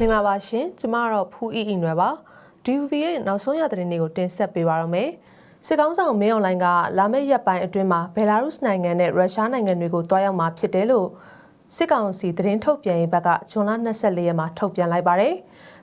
မင်္ဂလာပါရှင်ကျမကတော့ဖူးအီအီနွယ်ပါ DUV ရဲ့နောက်ဆုံးရသတင်းတွေကိုတင်ဆက်ပေးပါရမယ်စစ်ကောင်းဆောင်မင်းအွန်လိုင်းကလာမယ့်ရက်ပိုင်းအတွင်းမှာဘယ်လာရုစ်နိုင်ငံနဲ့ရုရှားနိုင်ငံတွေကိုတွားရောက်မှာဖြစ်တယ်လို့စစ်ကောင်စီသတင်းထုတ်ပြန်ရေးဘက်ကဇွန်လ24ရက်မှာထုတ်ပြန်လိုက်ပါတယ်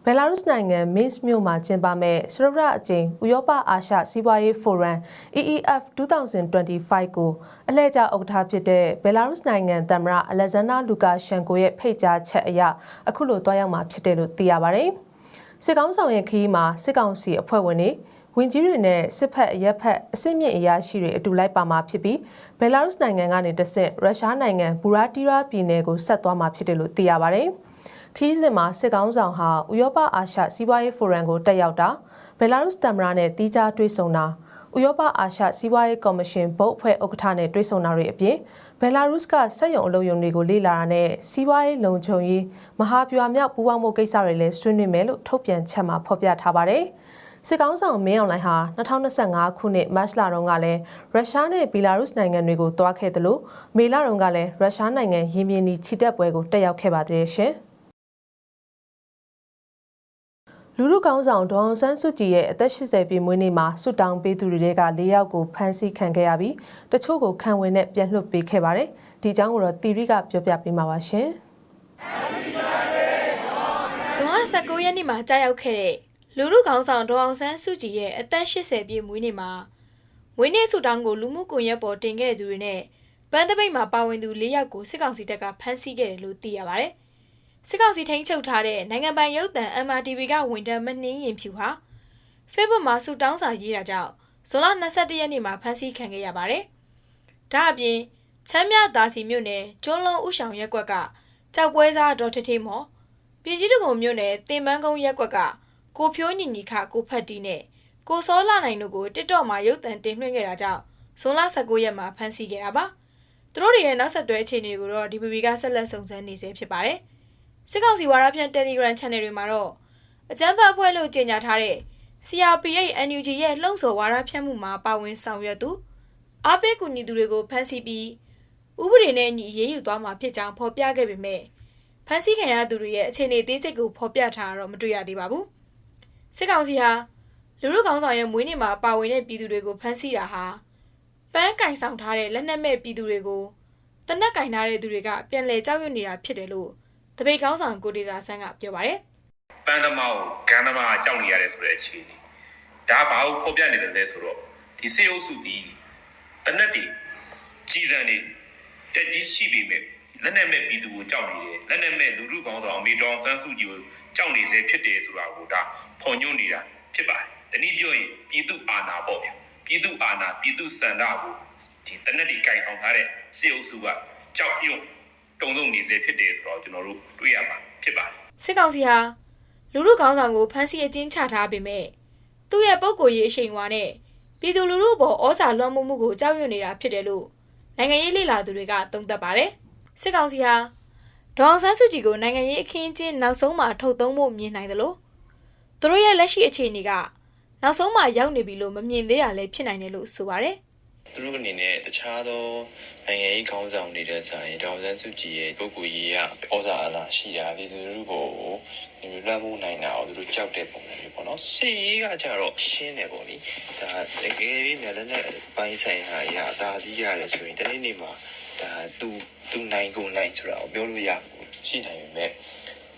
ဘယ်လာရုစ်နိုင်ငံမင်းစ်မြို့မှာကျင်းပမဲ့စရရအကျင်းဥရောပအာရှစီးပွားရေးဖိုရမ် EEF 2025ကိုအလှည့်ကျဥက္ကဋ္ဌဖြစ်တဲ့ဘယ်လာရုစ်နိုင်ငံသမ္မတအလက်ဇန်နာလူကာရှန်ကိုရဲ့ဖိတ်ကြားချက်အရအခုလိုတွားရောက်မှာဖြစ်တယ်လို့သိရပါတယ်။စစ်ကောင်းဆောင်ရဲ့ခီးမှာစစ်ကောင်စီအဖွဲ့ဝင်တွေဝင်ကြီးတွေနဲ့စစ်ဖက်အရက်ဖက်အစစ်မြင့်အရာရှိတွေအတူလိုက်ပါမှာဖြစ်ပြီးဘယ်လာရုစ်နိုင်ငံကနေတဆင့်ရုရှားနိုင်ငံဘူရာတီရာပြည်နယ်ကိုဆက်သွားမှာဖြစ်တယ်လို့သိရပါတယ်။ ခီးစဉ်မှာစစ်ကောင်းဆောင်ဟာဥရောပအာရှစီးပွားရေးဖိုရမ်ကိုတက်ရောက်တာဘယ်လာရုစ်သမ္မတနဲ့တီးခြားတွေ့ဆုံတာဥရောပအာရှစီးပွားရေးကော်မရှင်ဘုတ်အဖွဲ့ဥက္ကဋ္ဌနဲ့တွေ့ဆုံတာတွေအပြင်ဘယ်လာရုစ်ကစက်ရုံအလုပ်ရုံတွေကိုလေ့လာတာနဲ့စီးပွားရေးလုံခြုံရေးမဟာဗျူဟာမြောက်ပူးပေါင်းမှုကိစ္စတွေလည်းဆွေးနွေးမယ်လို့ထုတ်ပြန်ချက်မှာဖော်ပြထားပါတယ်။စစ်ကောင်းဆောင်မင်းအောင်လှိုင်ဟာ2025ခုနှစ်မတ်လတုန်းကလည်းရုရှားနဲ့ဘီလာရုစ်နိုင်ငံတွေကိုတွားခဲ့တယ်လို့မေလတုန်းကလည်းရုရှားနိုင်ငံရင်းမြစ်နီချီတက်ပွဲကိုတက်ရောက်ခဲ့ပါသေးတယ်ရှင်။ လူလူကောင်းဆောင်ဒေါအောင်ဆန်းစုကြည်ရဲ့အသက်80ပြည့်မွေးနေ့မှာဆွတောင်းပေးသူတွေက၄ယောက်ကိုဖမ်းဆီးခံခဲ့ရပြီးတချို့ကိုခံဝင်နဲ့ပြန်လွှတ်ပေးခဲ့ပါတယ်။ဒီအကြောင်းကိုတော့တီရီကပြောပြပေးမှာပါရှင်။ဇွန်လ19ရက်နေ့မှာကြာရောက်ခဲ့တဲ့လူလူခေါင်းဆောင်ဒေါအောင်ဆန်းစုကြည်ရဲ့အသက်80ပြည့်မွေးနေ့မှာမွေးနေ့ဆုတောင်းကိုလူမှုကွန်ရက်ပေါ်တင်ခဲ့တဲ့သူတွေနဲ့ပန်းသပိတ်မှာပါဝင်သူ၄ယောက်ကိုစစ်ကောင်စီတပ်ကဖမ်းဆီးခဲ့တယ်လို့သိရပါဗျ။ စစ်ကောင်စီထိန်းချုပ်ထားတဲ့နိုင်ငံပိုင်ရုပ်သံ MRTV ကဝန်ထမ်းမနှင်းရင်ဖြူဟာ Facebook မှာဆုတောင်းစာရေးတာကြောင့်ဇွန်လ22ရက်နေ့မှာဖမ်းဆီးခံခဲ့ရပါတယ်။ဒါအပြင်ချမ်းမြသာစီမြို့နယ်ကျွန်းလုံးဥဆောင်ရက်ကွက်ကကြောက်ပွဲစားဒေါ်ထထေးမော်ပြည်ကြီးတကုံမြို့နယ်တင်ပန်းကုန်းရက်ကွက်ကကိုဖြိုးညီညီခကိုဖတ်တီနဲ့ကိုစောလာနိုင်တို့ကို TikTok မှာရုပ်သံတင်လွှင့်ခဲ့တာကြောင့်ဇွန်လ19ရက်မှာဖမ်းဆီးခဲ့တာပါ။သူတို့တွေရဲ့နောက်ဆက်တွဲအခြေအနေတွေကိုတော့ DPP ကဆက်လက်စုံစမ်းနေဆဲဖြစ်ပါတယ်။ စစ်ကောင်စီဝါဒဖြန့် Telegram Channel တွေမှာတော့အကြမ်းဖက်အဖွဲ့လို့ကြေညာထားတဲ့ CRPH NUG ရဲ့လှုံ့ဆော်ဝါဒဖြန့်မှုမှာပါဝင်ဆောင်ရွက်သူအားပေးကူညီသူတွေကိုဖမ်းဆီးပြီးဥပဒေနဲ့အညီအရေးယူသွားမှာဖြစ်ကြောင်းဖော်ပြခဲ့ပေမဲ့ဖမ်းဆီးခံရသူတွေရဲ့အခြေအနေသေးစိတ်ကိုဖော်ပြထားတော့မတွေ့ရသေးပါဘူးစစ်ကောင်စီဟာလူလူကောင်ဆောင်ရဲ့မွေးနေ့မှာပါဝင်တဲ့ပြည်သူတွေကိုဖမ်းဆီးတာဟာပန်းကင်ဆောင်ထားတဲ့လက်နက်မဲ့ပြည်သူတွေကိုတနက်ကင်ထားတဲ့သူတွေကပြန်လည်ကြောက်ရွံ့နေတာဖြစ်တယ်လို့ တပိတ်ကောင်းဆောင်ကိုဒေသာဆန်းကပြောပါတယ်ပန်းသမားကိုဂန်းသမားကကြောက်နေရတယ်ဆိုတဲ့အခြေအနေဒါဘာကိုဖော်ပြနေတယ်လဲဆိုတော့ဒီစေအုပ်စုဒီတနက်တီကြီးစံနေတက်ကြီးရှိပြီမဲ့လက်နဲ့မဲ့ပြည်သူကိုကြောက်နေတယ်လက်နဲ့မဲ့လူလူကောင်းဆောင်အမေတော်ဆန်းစုကြည်ကိုကြောက်နေစေဖြစ်တယ်ဆိုတာကိုဒါဖော်ညွှန်းနေတာဖြစ်ပါတယ်တနည်းပြောရင်ပြည်သူအာဏာပေါ့ဗျပြည်သူအာဏာပြည်သူစံတာကိုဒီတနက်တီကြိုင်ဆောင်ထားတဲ့စေအုပ်စုကကြောက်ရွံ့ တုံ့တုံနေစေဖြစ်တယ်ဆိုတော့ကျွန်တော်တို့တွေ့ရမှာဖြစ်ပါတယ်စစ်ကောင်စီဟာလူလူကောင်းဆောင်ကိုဖမ်းဆီးအကျဉ်းချထားပေမဲ့သူ့ရဲ့ပုံကိုယ်ရေးအရှိန်အဝါနဲ့ပြည်သူလူထုအပေါ်ဩဇာလွှမ်းမိုးမှုကိုကြောက်ရွံ့နေတာဖြစ်တယ်လို့နိုင်ငံရေးလှစ်လာသူတွေကသုံးသပ်ပါတယ်စစ်ကောင်စီဟာဒေါအောင်ဆန်းစုကြည်ကိုနိုင်ငံရေးအခင်းအကျင်းနောက်ဆုံးမှာထုတ်သုံးဖို့မြင်နိုင်တယ်လို့သူတို့ရဲ့လက်ရှိအခြေအနေကနောက်ဆုံးမှာရောက်နေပြီလို့မမြင်သေးတာလည်းဖြစ်နိုင်တယ်လို့ဆိုပါတယ် သူတို့အနေနဲ့တခြားသောနိုင်ငံရေးခေါင်းဆောင်တွေတဲ့ဆိုင်ဒေါ်စန်းစုကြည်ရဲ့ပုဂ္ဂိုလ်ရေးရဩဇာအလားရှိတာပြည်သူလူထုကိုဒီလိုလွှမ်းမိုးနိုင်တာကိုသူတို့ကြောက်တဲ့ပုံစံမျိုးပေါ့နော်စီရေးကကြတော့ရှင်းတယ်ပေါ့နိဒါတကယ်ပြီးလည်းလည်းပိုင်းဆိုင်ဟာရအသာစီးရတယ်ဆိုရင်တနေ့နေ့မှာဒါသူသူနိုင်ကိုနိုင်ဆိုတာကိုပြောလို့ရရှိနိုင်ပေမဲ့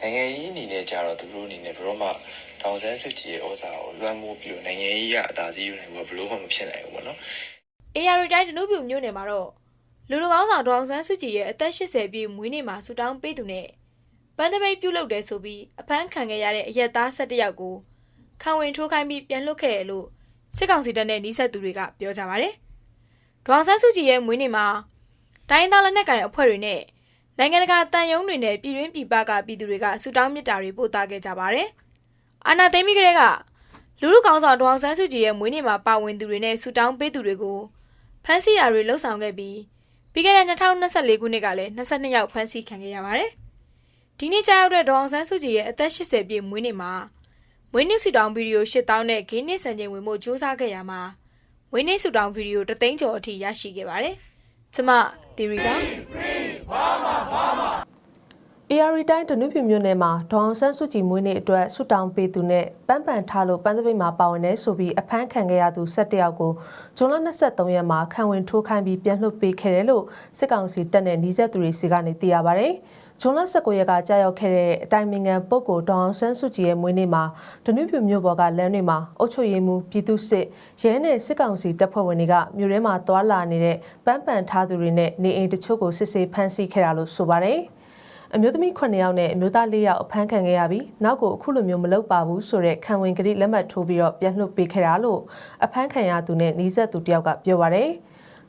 နိုင်ငံရေးအနေနဲ့ကြတော့သူတို့အနေနဲ့ဘယ်တော့မှဒေါ်စန်းစုကြည်ရဲ့ဩဇာကိုလွှမ်းမိုးပြီးတော့နိုင်ငံရေးရအသာစီးယူနိုင်ဖို့ဘယ်လို့မှမဖြစ်နိုင်ဘူးပေါ့နော် AR တိုင်းဒနုပြုမြို့နယ်မှာတော့လူလူကောင်းဆောင်ဒေါအောင်ဆန်းစုကြည်ရဲ့အသက်80ပြည့်မွေးနေ့မှာဆူတောင်းပေးသူနဲ့ပန်းသပိတ်ပြုလုပ်တယ်ဆိုပြီးအဖမ်းခံခဲ့ရတဲ့အရက်သား17ယောက်ကိုခံဝင်ထိုးခိုင်းပြီးပြန်လွတ်ခဲ့ရလို့စစ်ကောင်စီတပ်နဲ့နှိဆက်သူတွေကပြောကြပါတယ်။ဒေါအောင်ဆန်းစုကြည်ရဲ့မွေးနေ့မှာတိုင်းသားလက်နက်ကိုင်အဖွဲ့တွေနဲ့နိုင်ငံတကာတန်ယုံတွေနဲ့ပြည်တွင်းပြည်ပကပြည်သူတွေကဆူတောင်းမြတ်တာတွေပို့သားခဲ့ကြပါတယ်။အာနာသိမ့်ပြီးကလေးကလူလူကောင်းဆောင်ဒေါအောင်ဆန်းစုကြည်ရဲ့မွေးနေ့မှာပါဝင်သူတွေနဲ့ဆူတောင်းပေးသူတွေကို ဖမ်းဆီးတာတွေလှုပ်ဆောင်ခဲ့ပြီးပြီးခဲ့တဲ့2024ခုနှစ်ကလည်း22ယောက်ဖမ်းဆီးခံခဲ့ရပါတယ်။ဒီနေ့ကြာရောက်တဲ့ဒေါအောင်ဆန်းစုကြည်ရဲ့အသက်80ပြည့်မွေးနေ့မှာမွေးနေ့ဆူတောင်းဗီဒီယို8000နဲ့ဂိမ်းနစ်စံချိန်ဝင်မှုစ조사ခဲ့ရမှာမွေးနေ့ဆူတောင်းဗီဒီယိုတသိန်းကျော်အထိရရှိခဲ့ပါတယ်။ကျမတီရီပါ AR တိုင်းဒနုပြမြို့နယ်မှာဒေါအောင်ဆန်းစုကြည်မွေးနေ့အတွက်ဆုတောင်းပေးသူနဲ့ပန်းပန်ထားလို့ပန်းသပိတ်မှာပါဝင်နေဆိုပြီးအဖမ်းခံခဲ့ရသူ17ယောက်ကိုဇွန်လ23ရက်မှာခံဝင်ထိုးခိုင်းပြီးပြန်လွှတ်ပေးခဲ့တယ်လို့စစ်ကောင်စီတပ်နဲ့နှီးဆက်သူတွေစီကနေသိရပါဗျ။ဇွန်လ19ရက်ကကြာရောက်ခဲ့တဲ့အတိုင်ပင်ခံပုဂ္ဂိုလ်ဒေါအောင်ဆန်းစုကြည်ရဲ့မွေးနေ့မှာဒနုပြမြို့ပေါ်ကလမ်းတွေမှာအုပ်ချုပ်ရေးမှူးပြည်သူစစ်ရဲနဲ့စစ်ကောင်စီတပ်ဖွဲ့ဝင်တွေကမြို့ထဲမှာသွာလာနေတဲ့ပန်းပန်ထားသူတွေနဲ့နေအိမ်တချို့ကိုစစ်ဆေးဖမ်းဆီးခဲ့တာလို့ဆိုပါတယ်။ အမျိုးသမီး9ယောက်နဲ့အမျိုးသား4ယောက်အဖမ်းခံခဲ့ရပြီးနောက်ကိုအခုလိုမျိုးမလုပ်ပါဘူးဆိုတဲ့ခံဝင်ကတိလက်မှတ်ထိုးပြီးတော့ပြန်လွှတ်ပေးခဲ့တာလို့အဖမ်းခံရသူနဲ့နှီးဆက်သူတယောက်ကပြောပါရယ်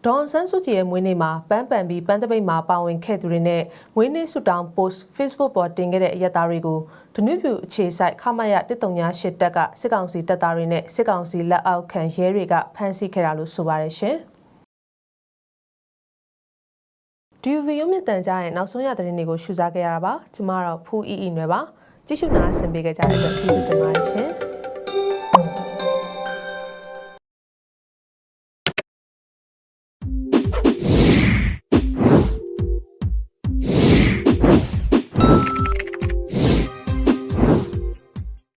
ဒေါန်ဆန်းစုကြည်ရဲ့မွေးနေ့မှာပန်းပန်ပြီးပန်းတပိတ်မှာပါဝင်ခဲ့သူတွေနဲ့မွေးနေ့ဆုတောင်း post Facebook ပေါ်တင်ခဲ့တဲ့အရက်သားတွေကိုဒနုပြူအခြေဆိုင်ခမရ138တက်ကစစ်ကောင်စီတပ်သားတွေနဲ့စစ်ကောင်စီလက်အောက်ခံရဲတွေကဖမ်းဆီးခဲ့တာလို့ဆိုပါရရှင်။ DUV ရုံးမြင့်တန်ကြားရဲ့နောက်ဆုံးရသတင်းတွေကိုရှုစားခဲ့ရတာပါကျမတော့ဖူးအီအီနွယ်ပါကြည့်ရှုနာဆင်ပေးကြတဲ့အတွက်ကျေးဇူးတင်ပါတယ်ရှင်